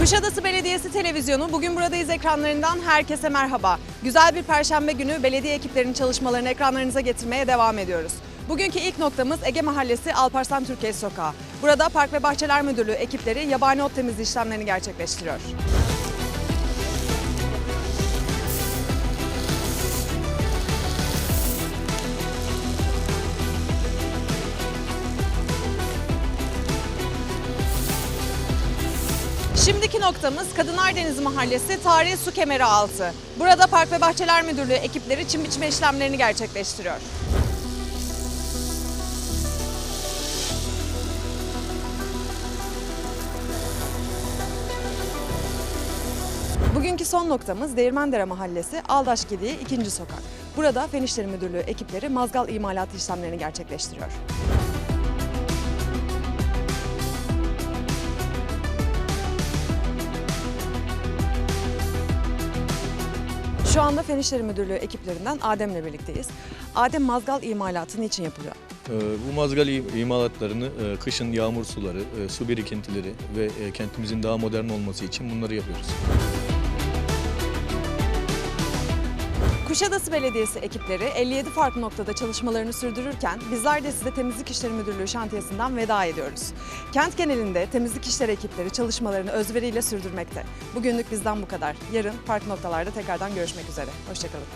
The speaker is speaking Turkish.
Kuşadası Belediyesi Televizyonu Bugün Buradayız ekranlarından herkese merhaba. Güzel bir perşembe günü belediye ekiplerinin çalışmalarını ekranlarınıza getirmeye devam ediyoruz. Bugünkü ilk noktamız Ege Mahallesi Alparslan Türkiye Sokağı. Burada Park ve Bahçeler Müdürlüğü ekipleri yabani ot temizliği işlemlerini gerçekleştiriyor. Şimdiki noktamız Kadınlar Denizi Mahallesi Tarihi Su Kemeri Altı. Burada Park ve Bahçeler Müdürlüğü ekipleri çim biçme işlemlerini gerçekleştiriyor. Bugünkü son noktamız Değirmendere Mahallesi Aldaş Gediği 2. Sokak. Burada Fen Müdürlüğü ekipleri mazgal imalatı işlemlerini gerçekleştiriyor. Şu anda Fen İşleri Müdürlüğü ekiplerinden Adem'le birlikteyiz. Adem mazgal imalatı niçin yapılıyor? Ee, Bu mazgal im- imalatlarını e, kışın yağmur suları, e, su birikintileri ve e, kentimizin daha modern olması için bunları yapıyoruz. Kuşadası Belediyesi ekipleri 57 farklı noktada çalışmalarını sürdürürken bizler de size Temizlik İşleri Müdürlüğü şantiyesinden veda ediyoruz. Kent genelinde temizlik işleri ekipleri çalışmalarını özveriyle sürdürmekte. Bugünlük bizden bu kadar. Yarın farklı noktalarda tekrardan görüşmek üzere. Hoşçakalın.